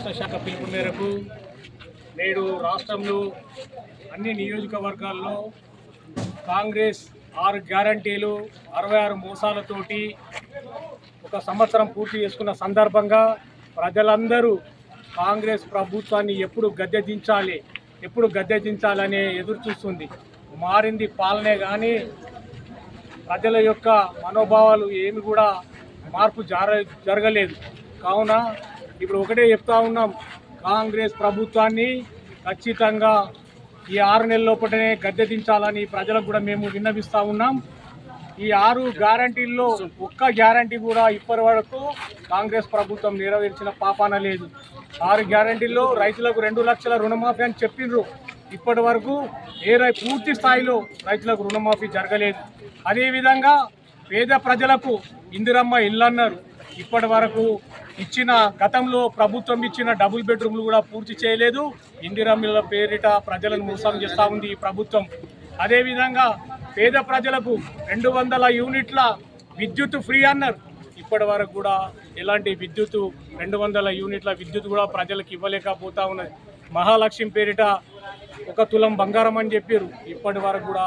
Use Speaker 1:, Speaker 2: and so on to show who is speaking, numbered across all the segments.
Speaker 1: శాఖ పిలుపు మేరకు నేడు రాష్ట్రంలో అన్ని నియోజకవర్గాల్లో కాంగ్రెస్ ఆరు గ్యారంటీలు అరవై ఆరు మోసాలతోటి ఒక సంవత్సరం పూర్తి చేసుకున్న సందర్భంగా ప్రజలందరూ కాంగ్రెస్ ప్రభుత్వాన్ని ఎప్పుడు గద్దె దించాలి ఎప్పుడు గద్దె దించాలనే ఎదురు చూస్తుంది మారింది పాలనే కానీ ప్రజల యొక్క మనోభావాలు ఏమి కూడా మార్పు జర జరగలేదు. కావున ఇప్పుడు ఒకటే చెప్తా ఉన్నాం. కాంగ్రెస్ ప్రభుత్వాన్ని ఖచ్చితంగా ఈ ఆరు నెలల లోపలనే గద్దె దించాలని ప్రజలకు కూడా మేము విన్నవిస్తూ ఉన్నాం. ఈ ఆరు గ్యారంటీల్లో ఒక్క గ్యారంటీ కూడా ఇప్పటి వరకు కాంగ్రెస్ ప్రభుత్వం నెరవేర్చిన పాపాన లేదు. ఆరు గ్యారంటీల్లో రైతులకు రెండు లక్షల రుణమాఫీ అని చెప్పిండ్రు. ఇప్పటి వరకు ఏ పూర్తి స్థాయిలో రైతులకు రుణమాఫీ జరగలేదు. అదేవిధంగా పేద ప్రజలకు ఇందిరమ్మ ఇల్లు అన్నారు. ఇప్పటి వరకు ఇచ్చిన గతంలో ప్రభుత్వం ఇచ్చిన డబుల్ బెడ్రూమ్లు కూడా పూర్తి చేయలేదు. ఇందిరమ్మల పేరిట ప్రజలను మోసం చేస్తూ ఉంది ఈ ప్రభుత్వం. అదేవిధంగా పేద ప్రజలకు రెండు వందల యూనిట్ల విద్యుత్ ఫ్రీ అన్నారు. ఇప్పటి వరకు కూడా ఎలాంటి విద్యుత్ రెండు వందల యూనిట్ల విద్యుత్ కూడా ప్రజలకు ఇవ్వలేకపోతా ఉన్నది. మహాలక్ష్మి పేరిట ఒక తులం బంగారం అని చెప్పారు ఇప్పటి వరకు కూడా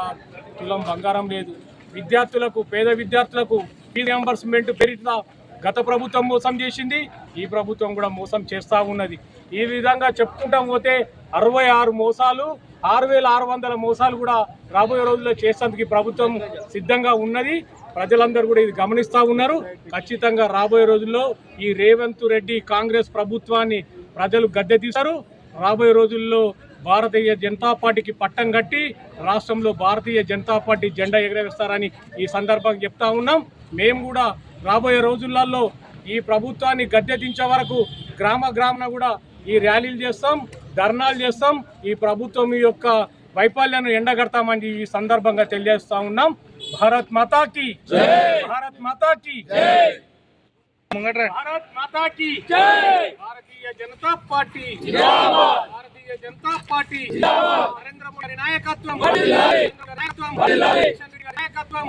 Speaker 1: తులం బంగారం లేదు. విద్యార్థులకు పేద విద్యార్థులకు ఫీజు రియంబర్స్మెంట్ పేరిట గత ప్రభుత్వం మోసం చేసింది ఈ ప్రభుత్వం కూడా మోసం చేస్తూ ఉన్నది. ఈ విధంగా చెప్పుకుంటాం పోతే అరవై ఆరు మోసాలు ఆరు వేల ఆరు వందల మోసాలు కూడా రాబోయే రోజుల్లో చేసేందుకు ప్రభుత్వం సిద్ధంగా ఉన్నది. ప్రజలందరూ కూడా ఇది గమనిస్తూ ఉన్నారు. ఖచ్చితంగా రాబోయే రోజుల్లో ఈ రేవంత్ రెడ్డి కాంగ్రెస్ ప్రభుత్వాన్ని ప్రజలు గద్దె తీశారు రాబోయే రోజుల్లో భారతీయ జనతా పార్టీకి పట్టం కట్టి రాష్ట్రంలో భారతీయ జనతా పార్టీ జెండా ఎగరవేస్తారని ఈ సందర్భంగా చెప్తా ఉన్నాం. మేము కూడా రాబోయే రోజులలో ఈ ప్రభుత్వాన్ని గద్దె దించే వరకు గ్రామ గ్రామాన కూడా ఈ ర్యాలీలు చేస్తాం ధర్నాలు చేస్తాం. ఈ ప్రభుత్వం యొక్క వైఫల్యాన్ని ఎండగడతామని ఈ సందర్భంగా తెలియజేస్తా ఉన్నాం. భారత్ మాతాకి భారత్ మాతాకి భారత్ మాతాకి భారతీయ జనతా పార్టీ భారతీయ జనతా పార్టీ నరేంద్ర మోడీ నాయకత్వం! నాయకత్వం! నాయకత్వం!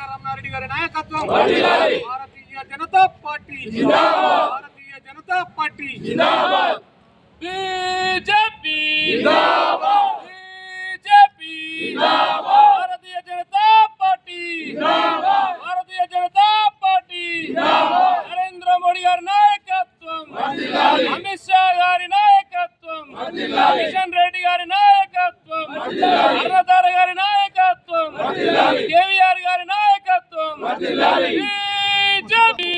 Speaker 1: సీతారామరెడ్డి గారి నాయకత్వం Bharatiya Janata party Bharatiya Janata party
Speaker 2: BJP BJP Bharatiya Janata party Bharatiya Janata party Narendra Modi గారి నాయకత్వం అమిత్ షా గారి నాయకత్వం కిషన్ రెడ్డి గారి నాయకత్వం అన్నదార గారి నాయకత్వం కేవీఆర్ గారి నాయకత్వం వర్ధిల్లాలి బీజేపీ